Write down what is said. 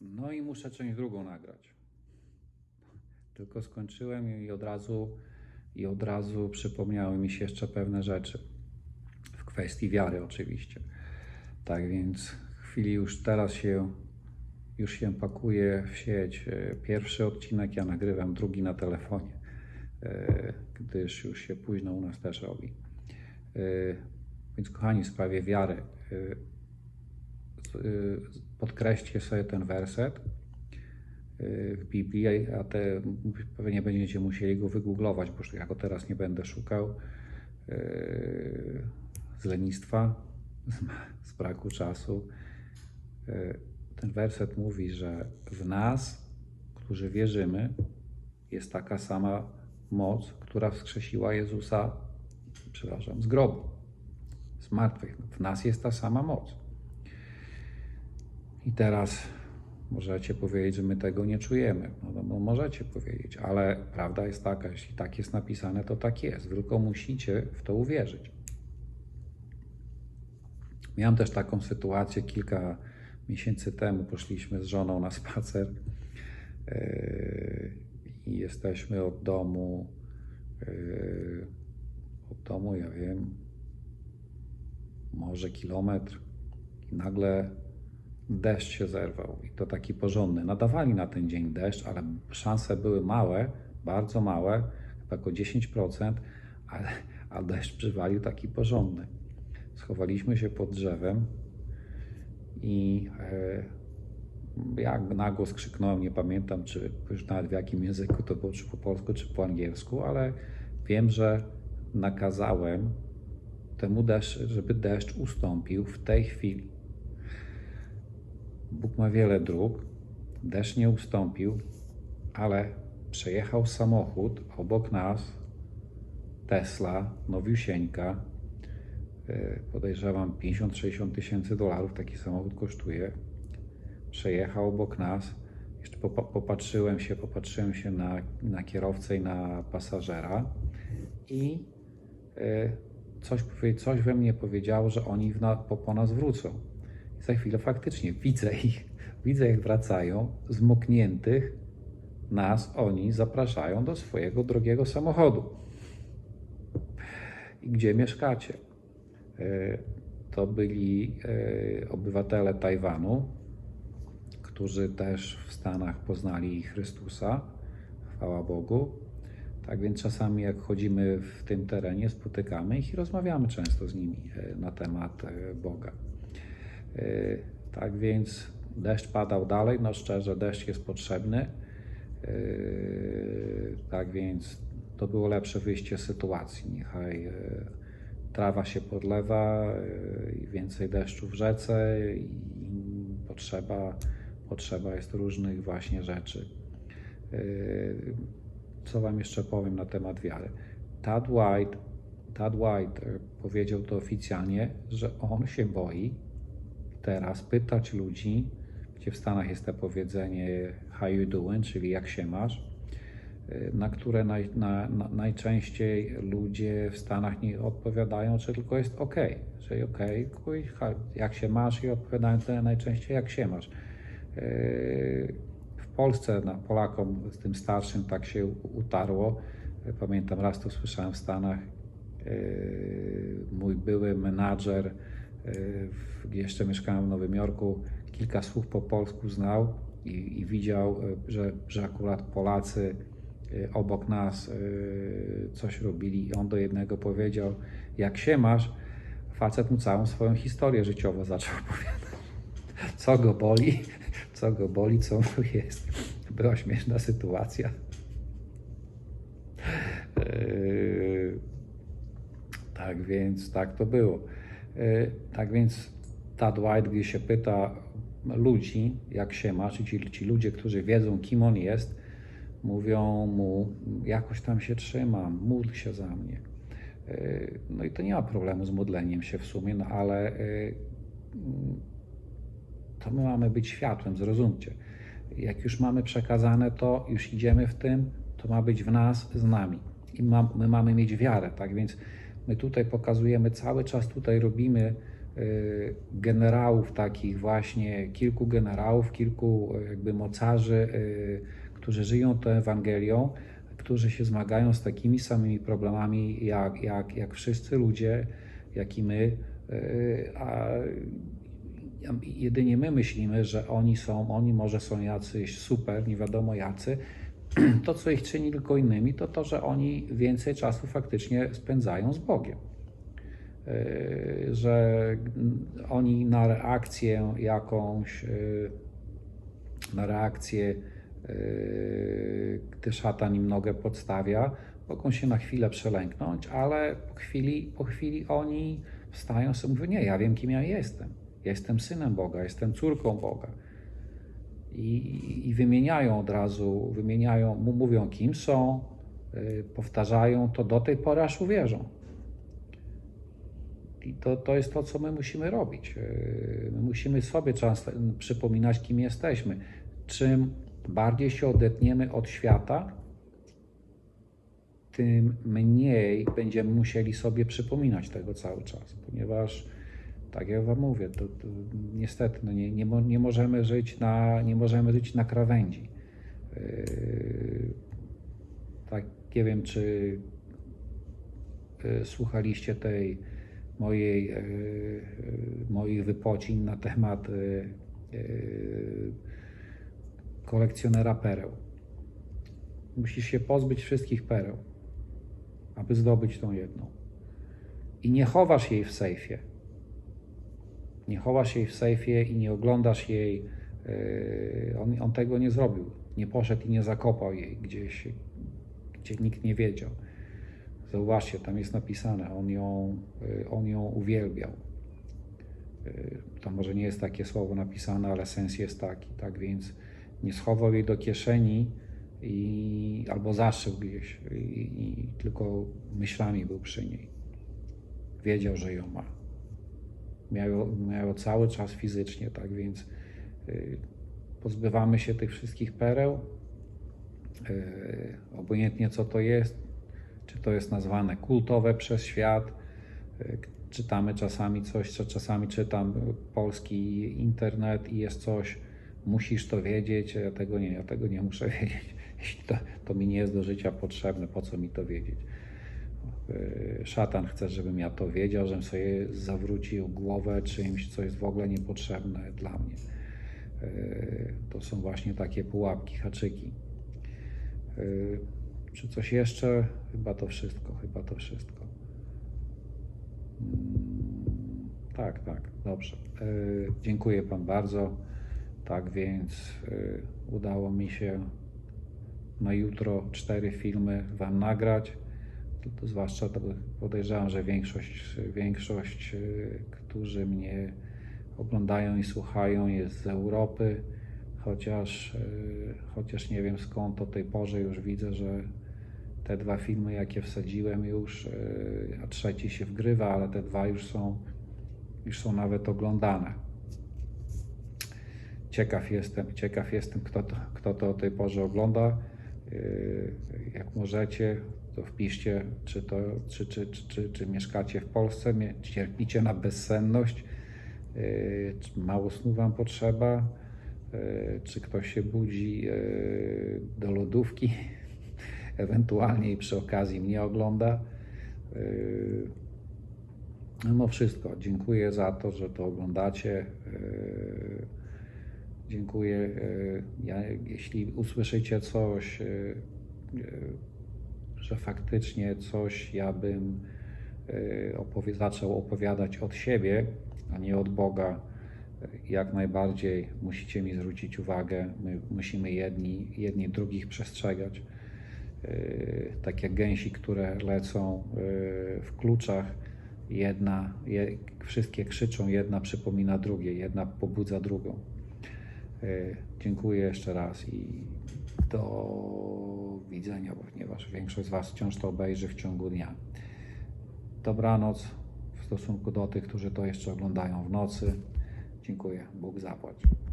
No i muszę część drugą nagrać. Tylko skończyłem i od razu, i od razu przypomniały mi się jeszcze pewne rzeczy. W kwestii wiary oczywiście. Tak więc w chwili już teraz się, już się pakuje w sieć. E, Pierwszy odcinek ja nagrywam, drugi na telefonie, e, gdyż już się późno u nas też robi. E, Więc kochani, w sprawie wiary, podkreślcie sobie ten werset y, w Biblii, a te pewnie będziecie musieli go wygooglować, bo ja go teraz nie będę szukał y, z lenistwa, z, braku czasu. Y, Ten werset mówi, że w nas, którzy wierzymy, jest taka sama moc, która wskrzesiła Jezusa, przepraszam, z grobu, z martwych. W nas jest ta sama moc. I teraz możecie powiedzieć, że my tego nie czujemy. No, no, no możecie powiedzieć, ale prawda jest taka, jeśli tak jest napisane, to tak jest. Tylko musicie w to uwierzyć. Miałem też taką sytuację kilka miesięcy temu. Poszliśmy z żoną na spacer yy, i jesteśmy od domu, yy, od domu, ja wiem, może kilometr i nagle deszcz się zerwał i to taki porządny. Nadawali na ten dzień deszcz, ale szanse były małe, bardzo małe, chyba około 10%, ale, a deszcz przywalił taki porządny. Schowaliśmy się pod drzewem i e, jak na głos krzyknąłem, nie pamiętam, czy już nawet w jakim języku to było, czy po polsku, czy po angielsku, ale wiem, że nakazałem temu deszcz, żeby deszcz ustąpił w tej chwili. Bóg ma wiele dróg, deszcz nie ustąpił, ale przejechał samochód obok nas, Tesla, nowiusieńka, yy, podejrzewam 50-60 tysięcy dolarów taki samochód kosztuje. Przejechał obok nas, jeszcze popa- popatrzyłem się, popatrzyłem się na, na kierowcę i na pasażera i yy, coś, coś we mnie powiedziało, że oni na, po, po nas wrócą. Za chwilę faktycznie widzę ich, widzę jak wracają, zmokniętych nas oni zapraszają do swojego drogiego samochodu. I gdzie mieszkacie? E, To byli e, obywatele Tajwanu, którzy też w Stanach poznali Chrystusa, chwała Bogu. Tak więc czasami jak chodzimy w tym terenie, spotykamy ich i rozmawiamy często z nimi e, na temat Boga. E, Tak więc deszcz padał dalej, no szczerze, deszcz jest potrzebny. E, Tak więc to było lepsze wyjście z sytuacji. Niechaj e, trawa się podlewa więcej deszczu w rzece i potrzeba, potrzeba jest różnych właśnie rzeczy. Co Wam jeszcze powiem na temat wiary? Tad White, Tad White powiedział to oficjalnie, że on się boi teraz pytać ludzi, gdzie w Stanach jest to powiedzenie how you doing, czyli jak się masz, na które naj, na, na, najczęściej ludzie w Stanach nie odpowiadają, czy tylko jest ok, czyli ok, jak się masz i odpowiadają tyle najczęściej jak się masz. W Polsce na Polakom, z tym starszym, tak się utarło. Pamiętam raz to słyszałem w Stanach. Mój były menadżer, gdzie jeszcze mieszkałem w Nowym Jorku, kilka słów po polsku znał i, i widział, y, że, że akurat Polacy y, obok nas coś robili i on do jednego powiedział, jak się masz, facet mu całą swoją historię życiową zaczął opowiadać. Co go boli, co go boli, co mu jest. Była śmieszna sytuacja. Yy, Tak więc tak to było. Yy, Tak więc Tad White, gdy się pyta ludzi, jak się masz, i ci, ci ludzie, którzy wiedzą, kim on jest, mówią mu, jakoś tam się trzymam, módl się za mnie. Yy, No i to nie ma problemu z modleniem się w sumie, no ale yy, to my mamy być światłem, zrozumcie. Jak już mamy przekazane to, już idziemy w tym, to ma być w nas, z nami. I ma, my mamy mieć wiarę, tak więc my tutaj pokazujemy, cały czas tutaj robimy y, generałów takich właśnie, kilku generałów, kilku y, jakby mocarzy, y, którzy żyją tą Ewangelią, którzy się zmagają z takimi samymi problemami jak, jak, jak wszyscy ludzie, jak i my, y, a jedynie my myślimy, że oni są, oni może są jacyś super, nie wiadomo jacy. To, co ich czyni tylko innymi, to to, że oni więcej czasu faktycznie spędzają z Bogiem. Yy, Że oni na reakcję jakąś, yy, na reakcję, yy, gdy szatan im nogę podstawia, mogą się na chwilę przelęknąć, ale po chwili, po chwili oni wstają sobie mówią, nie, ja wiem kim ja jestem. Jestem synem Boga, jestem córką Boga. I, I wymieniają od razu, wymieniają, mówią kim są, yy, powtarzają to do tej pory, aż uwierzą. I to, to jest to, co my musimy robić. Yy, My musimy sobie często przypominać, kim jesteśmy. Czym bardziej się odetniemy od świata, tym mniej będziemy musieli sobie przypominać tego cały czas, ponieważ tak jak Wam mówię, to, to niestety no nie, nie, nie, możemy żyć na, nie możemy żyć na krawędzi. Yy, tak, nie wiem, czy yy, słuchaliście tej mojej, yy, yy, moich wypocin na temat kolekcjonera pereł. Musisz się pozbyć wszystkich pereł, aby zdobyć tą jedną. I nie chowasz jej w sejfie. Nie chowasz jej w sejfie i nie oglądasz jej. yy, On, on tego nie zrobił. Nie poszedł i nie zakopał jej gdzieś, gdzie nikt nie wiedział. Zauważcie, tam jest napisane, on ją, yy, on ją uwielbiał. Yy, To może nie jest takie słowo napisane, ale sens jest taki, tak więc nie schował jej do kieszeni i, albo zaszył gdzieś i, i tylko myślami był przy niej. Wiedział, że ją ma. Miał, ją- miał ją cały czas fizycznie, tak więc y, pozbywamy się tych wszystkich pereł, y, obojętnie co to jest, czy to jest nazwane kultowe przez świat, y, czytamy czasami coś, co czasami czytam polski internet i jest coś, musisz to wiedzieć, ja tego nie, ja tego nie muszę wiedzieć. Jeśli to, to mi nie jest do życia potrzebne, po co mi to wiedzieć? Yy, Szatan chce, żebym ja to wiedział, żebym sobie zawrócił głowę czymś, co jest w ogóle niepotrzebne dla mnie. Yy, To są właśnie takie pułapki, haczyki. Yy, Czy coś jeszcze? Chyba to wszystko, chyba to wszystko. Mm, Tak, tak, dobrze. Dziękuję Pan bardzo. Tak więc udało mi się na jutro cztery filmy Wam nagrać. Zwłaszcza podejrzewam, że większość, większość, yy, którzy mnie oglądają i słuchają, jest z Europy, chociaż, yy, chociaż nie wiem skąd o tej porze już widzę, że te dwa filmy, jakie wsadziłem już, yy, a trzeci się wgrywa, ale te dwa już są, już są nawet oglądane. Ciekaw jestem, ciekaw jestem, kto to, kto to o tej porze ogląda. Yy, Jak możecie, to wpiszcie, czy, to, czy, czy, czy, czy, czy mieszkacie w Polsce, cierpicie na bezsenność, yy, mało snu Wam potrzeba, yy, czy ktoś się budzi do lodówki, ewentualnie i przy okazji mnie ogląda. Mimo wszystko, dziękuję za to, że to oglądacie. Dziękuję. Yy, Ja, jeśli usłyszycie coś, yy, yy, że faktycznie coś ja bym opowie- zaczął opowiadać od siebie, a nie od Boga, jak najbardziej musicie mi zwrócić uwagę. My musimy jedni, jedni drugich przestrzegać. Tak jak gęsi, które lecą w kluczach, jedna, je, wszystkie krzyczą, jedna przypomina drugiej, jedna pobudza drugą. Yy, Dziękuję jeszcze raz i do widzenia, ponieważ większość z Was wciąż to obejrzy w ciągu dnia. Dobranoc w stosunku do tych, którzy to jeszcze oglądają w nocy. Dziękuję. Bóg zapłać.